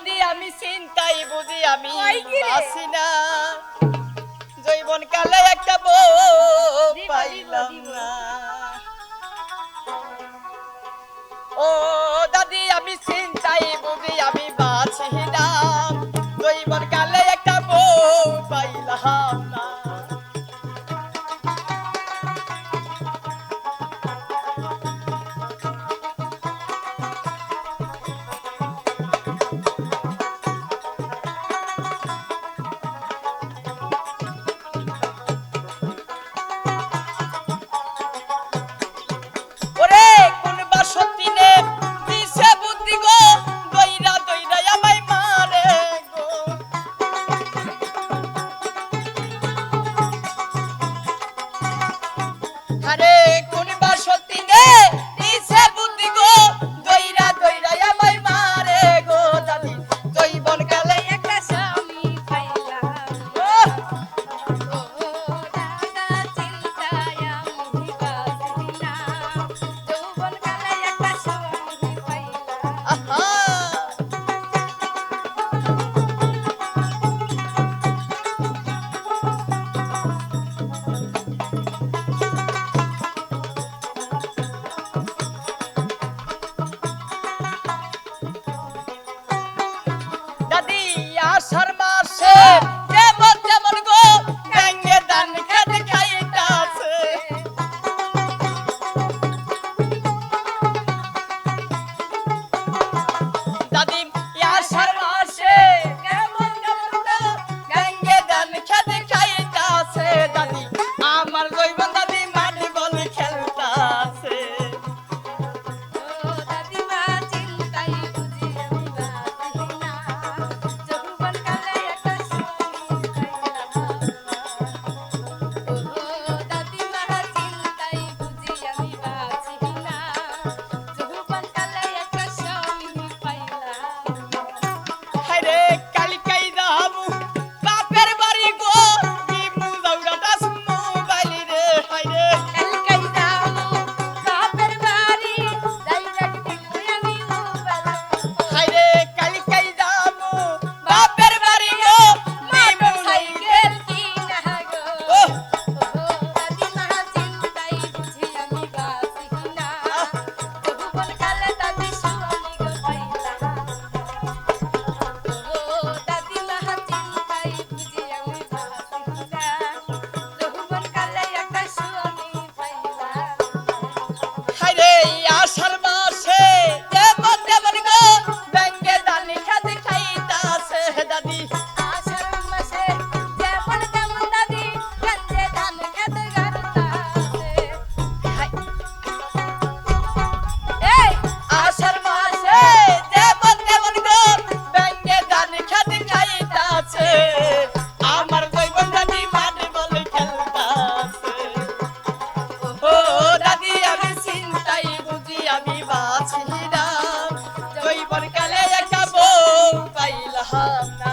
জানি আমি চিন্তাই বুঝি আমি আসি না জৈবন কালে একটা Muhammad.